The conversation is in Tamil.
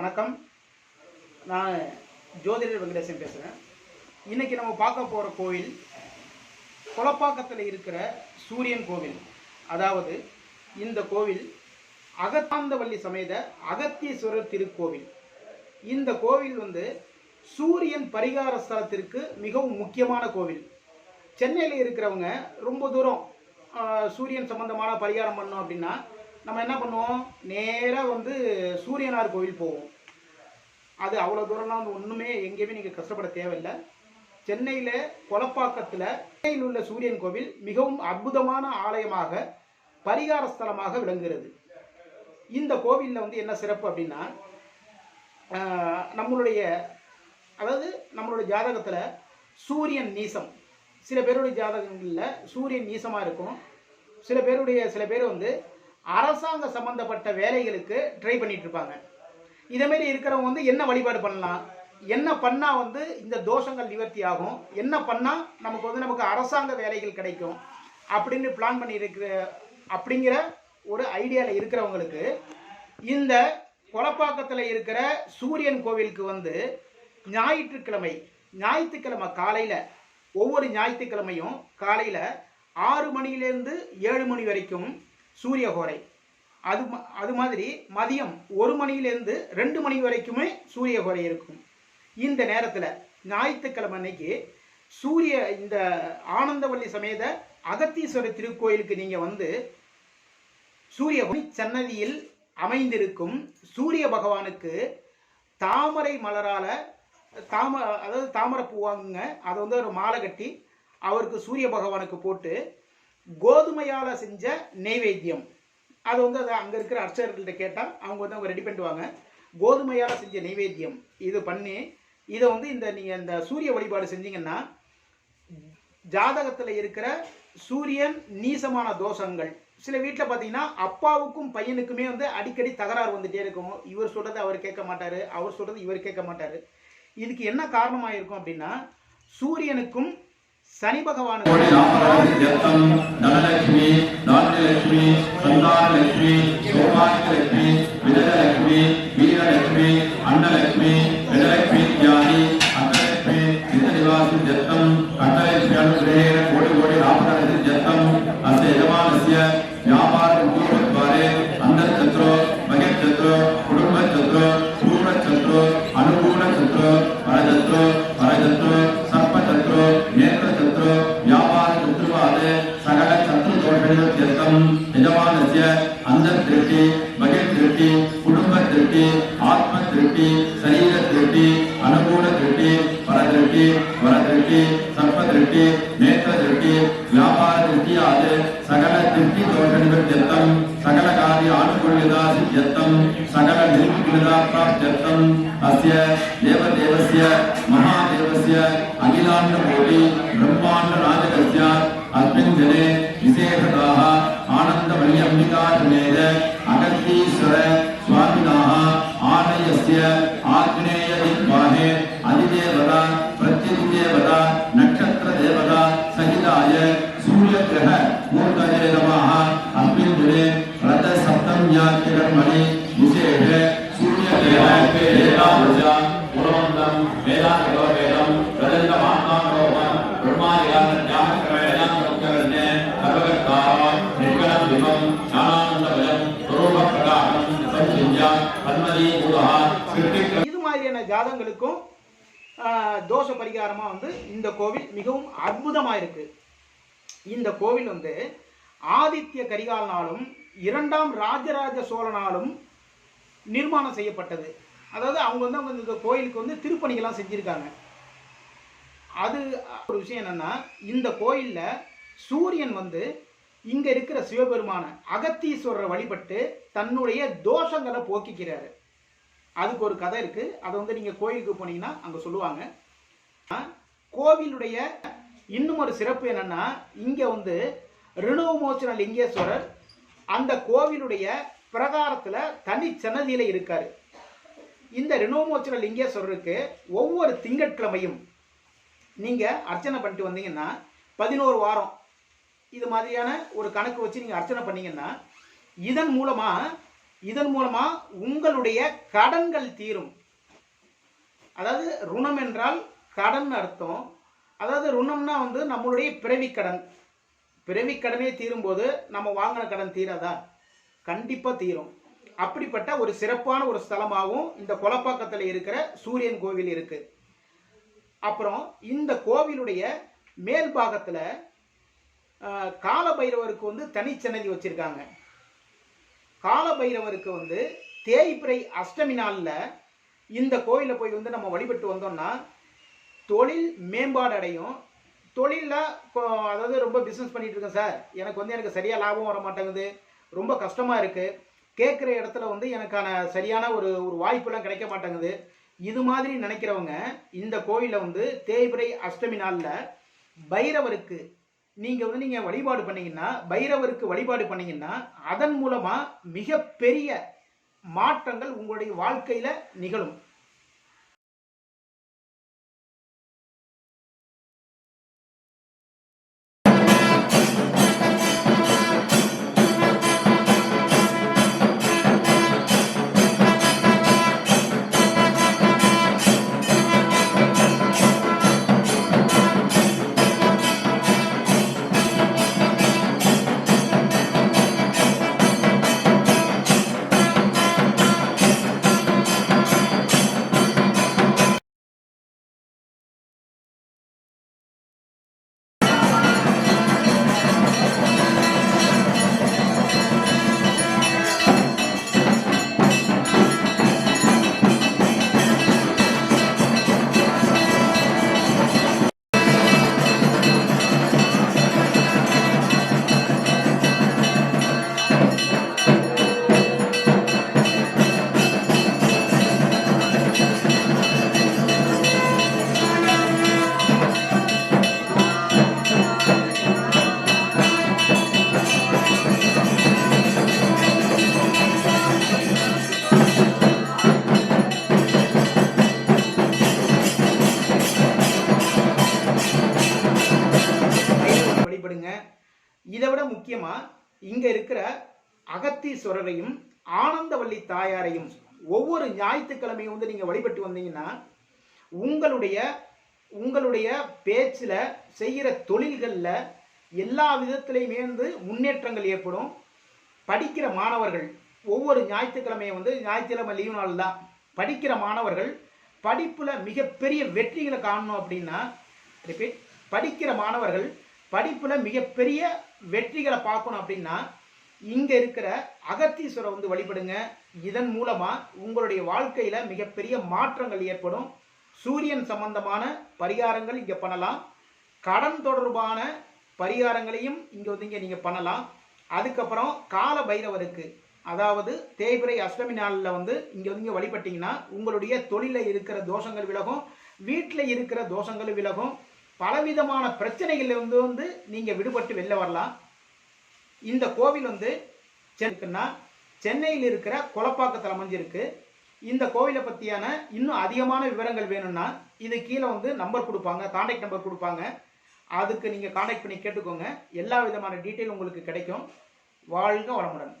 வணக்கம். நான் ஜோதிடர் வெங்கடேசன் பேசுகிறேன் இன்றைக்கி நம்ம பார்க்க போகிற கோவில் குளப்பாக்கத்தில் இருக்கிற சூரியன் கோவில். அதாவது இந்த கோவில் அகத்தாந்தவள்ளி சமேத அகத்தீஸ்வரர் திருக்கோவில். இந்த கோவில் வந்து சூரியன் பரிகார ஸ்தலத்திற்கு மிகவும் முக்கியமான கோவில். சென்னையில் இருக்கிறவங்க ரொம்ப தூரம் சூரியன் சம்பந்தமான பரிகாரம் பண்ணோம் அப்படின்னா நம்ம என்ன பண்ணுவோம்? நேராக வந்து சூரியனார் கோவில் போவோம். அது அவ்வளோ தூரம்லாம் வந்து ஒன்றுமே எங்கேயுமே நீங்கள் கஷ்டப்பட தேவையில்லை. சென்னையில் கொலப்பாக்கத்தில் சென்னையில் உள்ள சூரியன் கோவில் மிகவும் அற்புதமான ஆலயமாக பரிகார ஸ்தலமாக விளங்குகிறது. இந்த கோவிலில் வந்து என்ன சிறப்பு அப்படின்னா நம்மளுடைய அதாவது நம்மளுடைய ஜாதகத்தில் சூரியன் நீசம். சில பேருடைய ஜாதகங்களில் சூரியன் நீசமாக இருக்கும். சில பேருடைய சில பேர் வந்து அரசாங்க சம்பந்தப்பட்ட வேலைகளுக்கு ட்ரை பண்ணிட்டு இருப்பாங்க இதேமாரி இருக்கிறவங்க வந்து என்ன வழிபாடு பண்ணலாம்? என்ன பண்ணால் வந்து இந்த தோஷங்கள் நிவர்த்தி ஆகும்? என்ன பண்ணால் நமக்கு வந்து நமக்கு அரசாங்க வேலைகள் கிடைக்கும்? அப்படின்னு பிளான் பண்ணி இருக்கிற அப்படிங்கிற ஒரு ஐடியாவில் இருக்கிறவங்களுக்கு இந்த கொலப்பாக்கத்தில் இருக்கிற சூரியன் கோவிலுக்கு வந்து ஞாயிற்றுக்கிழமை ஞாயிற்றுக்கிழமை காலையில் ஒவ்வொரு ஞாயிற்றுக்கிழமையும் காலையில் ஆறு மணியிலேருந்து ஏழு மணி வரைக்கும் சூரியகோரை அது அது மாதிரி மதியம் ஒரு மணியிலேருந்து ரெண்டு மணி வரைக்குமே சூரியகோரை இருக்கும். இந்த நேரத்தில் ஞாயிற்றுக்கிழமை அன்னைக்கு சூரிய இந்த ஆனந்தவல்லி சமேத அகத்தீஸ்வரர் திருக்கோயிலுக்கு நீங்கள் வந்து சூரிய சன்னதியில் அமைந்திருக்கும் சூரிய பகவானுக்கு தாமரை மலரால் தாம அதாவது தாமரை பூவாங்க அதை வந்து ஒரு மாலை கட்டி அவருக்கு சூரிய பகவானுக்கு போட்டு கோதுமையால் செஞ்ச நெய்வேத்தியம். அது வந்து அதை அங்கே இருக்கிற அர்ச்சகர்கள்ட்ட கேட்டால் அவங்க வந்து அவங்க ரெடி பண்ணிடுவாங்க. கோதுமையால் செஞ்ச நெய்வேத்தியம். இது பண்ணி இதை வந்து இந்த நீங்கள் இந்த சூரிய வழிபாடு செஞ்சீங்கன்னா ஜாதகத்தில் இருக்கிற சூரியன் நீசமான தோஷங்கள். சில வீட்டில் பார்த்தீங்கன்னா அப்பாவுக்கும் பையனுக்குமே வந்து அடிக்கடி தகராறு வந்துட்டே இருக்கும். இவர் சொல்கிறது அவர் கேட்க மாட்டார். அவர் சொல்கிறது இவர் கேட்க மாட்டார். இதுக்கு என்ன காரணமாக இருக்கும் அப்படின்னா சூரியனுக்கும் சனி பகவானுக்கும் தனலட்சுமி தானியலட்சுமி சந்தானலட்சுமி சௌபாகியலட்சுமி விஜயலட்சுமி வீரலட்சுமி அன்னலட்சுமி விஜயலட்சுமி தியாகி அன்னலட்சுமி நிஜநிவாசி நேத்திரதிருஷ்டி வியாபார திருஷ்டி ஆது சகல திருஷ்டி தோஷநிவர்த்தியர்த்தம் சகல காரிய ஆட்கொள்ளுதா சித்தியர்த்தம் சகல நிர்விகுலதா பிராப்தியர்த்தம் அஸ்ய தேவதேவசிய மகாதேவசிய அகிலாண்ட கோடி பிரம்மாண்ட ராஜகசிய அஸ்மின் தினே விசேஷதாக ஆனந்தமணி அம்பிகா சமேத அகத்தீஸ்வர சுவாமினாக ஆலயஸ்ய விசேஷ குணவந்தம் பிரதந்த விமம் பிரகாரம் பன்மதி பூதா இது மாதிரியான ஜாதங்களுக்கும் ஆஹ், தோஷ பரிகாரமாக வந்து இந்த கோவில் மிகவும் அற்புதமாக இருக்கு இந்த கோவில் வந்து ஆதித்ய கரிகாலனாலும் இரண்டாம் ராஜராஜ சோழனாலும் நிர்மாணம் செய்யப்பட்டது. அதாவது அவங்க வந்து அவங்க இந்த கோயிலுக்கு வந்து திருப்பணிகள்லாம் செஞ்சுருக்காங்க. அது ஒரு விஷயம் என்னென்னா இந்த கோயிலில் சூரியன் வந்து இங்கே இருக்கிற சிவபெருமான அகத்தீஸ்வரரை வழிபட்டு தன்னுடைய தோஷங்களை போக்கிக்கிறாரு. அதுக்கு ஒரு கதை இருக்குது அதை வந்து நீங்கள் கோயிலுக்கு போனீங்கன்னா அங்கே சொல்லுவாங்க. கோவிலுடைய இன்னும் ஒரு சிறப்பு என்னென்னா இங்கே வந்து ரிணுவமோச்சன லிங்கேஸ்வரர் அந்த கோவிலுடைய பிரகாரத்தில் தனி சன்னதியில் இருக்கார். இந்த ரினோமோச்சர லிங்கேஸ்வரருக்கு ஒவ்வொரு திங்கட்கிழமையும் நீங்கள் அர்ச்சனை பண்ணிட்டு வந்தீங்கன்னா பதினோரு வாரம் இது மாதிரியான ஒரு கணக்கு வச்சு நீங்கள் அர்ச்சனை பண்ணீங்கன்னா இதன் மூலமாக இதன் மூலமாக உங்களுடைய கடன்கள் தீரும். அதாவது ருணம் என்றால் கடன் அர்த்தம். அதாவது ருணம்னா வந்து நம்மளுடைய பிறவி கடன். பிறவி கடனே தீரும்போது நம்ம வாங்கின கடன் தீராதா? கண்டிப்பாக தீரும். அப்படிப்பட்ட ஒரு சிறப்பான ஒரு ஸ்தலமாகவும் இந்த கொலப்பாக்கத்தில் இருக்கிற சூரியன் கோவில் இருக்கு. அப்புறம் இந்த கோவிலுடைய மேல் பாகத்தில் கால பைரவருக்கு வந்து தனிச்சன்னதி வச்சுருக்காங்க. கால பைரவருக்கு வந்து தேய்பிரை அஷ்டமி நாளில் இந்த கோயிலில் போய் வந்து நம்ம வழிபட்டு வந்தோம்னா தொழில் மேம்பாடு அடையும். தொழிலில் அதாவது ரொம்ப பிஸ்னஸ் பண்ணிட்டு இருக்கேன் சார் எனக்கு வந்து எனக்கு சரியாக லாபம் வர மாட்டேங்குது ரொம்ப கஷ்டமாக இருக்குது கேட்குற இடத்துல வந்து எனக்கான சரியான ஒரு ஒரு வாய்ப்பெல்லாம் கிடைக்க மாட்டேங்குது. இது மாதிரி நினைக்கிறவங்க இந்த கோயிலில் வந்து தேய்பிரை அஷ்டமி நாளில் பைரவருக்கு நீங்கள் வந்து நீங்கள் வழிபாடு பண்ணீங்கன்னா பைரவருக்கு வழிபாடு பண்ணீங்கன்னா அதன் மூலமாக மிகப்பெரிய மாற்றங்கள் உங்களுடைய வாழ்க்கையில் நிகழும். அகத்தீஸ்வரரையும் ஆனந்தவள்ளி தாயாரையும் ஒவ்வொரு ஞாயிற்றுக்கிழமையும் வந்து நீங்கள் வழிபட்டு வந்தீங்கன்னா உங்களுடைய உங்களுடைய பேச்சில் செய்கிற தொழில்களில் எல்லா விதத்திலையுமே வந்து முன்னேற்றங்கள் ஏற்படும். படிக்கிற மாணவர்கள் ஒவ்வொரு ஞாயிற்றுக்கிழமையும் வந்து ஞாயிற்றுக்கிழமை லீவு நாள் தான். படிக்கிற மாணவர்கள் படிப்பில் மிகப்பெரிய வெற்றிகளை காணணும் அப்படின்னா ரிப்பீட் படிக்கிற மாணவர்கள் படிப்பில் மிகப்பெரிய வெற்றிகளை பார்க்கணும் அப்படின்னா இங்கே இருக்கிற அகத்தீஸ்வரர் வந்து வழிபடுங்க. இதன் மூலமாக உங்களுடைய வாழ்க்கையில் மிகப்பெரிய மாற்றங்கள் ஏற்படும். சூரியன் சம்பந்தமான பரிகாரங்கள் இங்கே பண்ணலாம். கடன் தொடர்பான பரிகாரங்களையும் இங்கே வந்து இங்கே நீங்கள் பண்ணலாம். அதுக்கப்புறம் கால பைரவருக்கு அதாவது தேய்பிரை அஷ்டமி நாளில் வந்து இங்கே வந்து இங்கே வழிபட்டிங்கன்னா உங்களுடைய தொழிலில் இருக்கிற தோஷங்கள் விலகும் வீட்டில் இருக்கிற தோஷங்கள் விலகும். பலவிதமான பிரச்சனைகள்ல வந்து வந்து நீங்கள் விடுபட்டு வெளில வரலாம். இந்த கோவில் வந்து சென்னைக்குன்னா சென்னையில் இருக்கிற கொலப்பாக்கத்தில் அமைஞ்சிருக்கு. இந்த கோவிலை பற்றியான இன்னும் அதிகமான விவரங்கள் வேணும்னா இது கீழே வந்து நம்பர் கொடுப்பாங்க காண்டாக்ட் நம்பர் கொடுப்பாங்க. அதுக்கு நீங்கள் காண்டாக்ட் பண்ணி கேட்டுக்கோங்க. எல்லா விதமான டீட்டெயில் உங்களுக்கு கிடைக்கும். வாழ்க வளமுடன்.